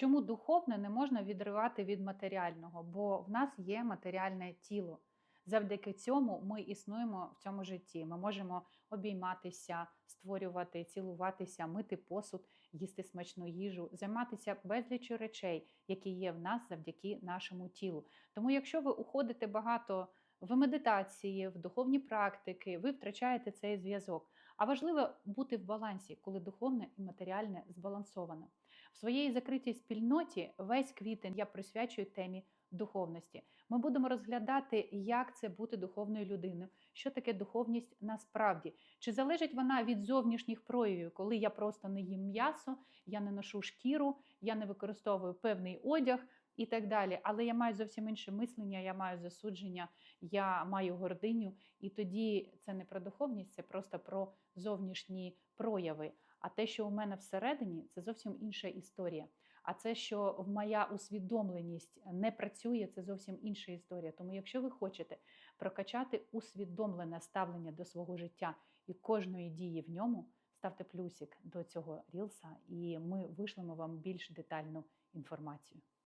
Чому духовне не можна відривати від матеріального? Бо в нас є матеріальне тіло. Завдяки цьому ми існуємо в цьому житті. Ми можемо обійматися, створювати, цілуватися, мити посуд, їсти смачну їжу, займатися безліччю речей, які є в нас завдяки нашому тілу. Тому, якщо ви уходите багато в медитації, в духовні практики, ви втрачаєте цей зв'язок. А важливо бути в балансі, коли духовне і матеріальне збалансовано. В своїй закритій спільноті весь квітень я присвячую темі духовності. Ми будемо розглядати, як це бути духовною людиною, що таке духовність насправді, чи залежить вона від зовнішніх проявів, коли я просто не їм м'ясо, я не ношу шкіру, я не використовую певний одяг. І так далі, але я маю зовсім інше мислення, я маю засудження, я маю гординю, і тоді це не про духовність, це просто про зовнішні прояви. А те, що у мене всередині, це зовсім інша історія. А це, що моя усвідомленість не працює, це зовсім інша історія. Тому, якщо ви хочете прокачати усвідомлене ставлення до свого життя і кожної дії в ньому, ставте плюсик до цього рілса, і ми вишлемо вам більш детальну інформацію.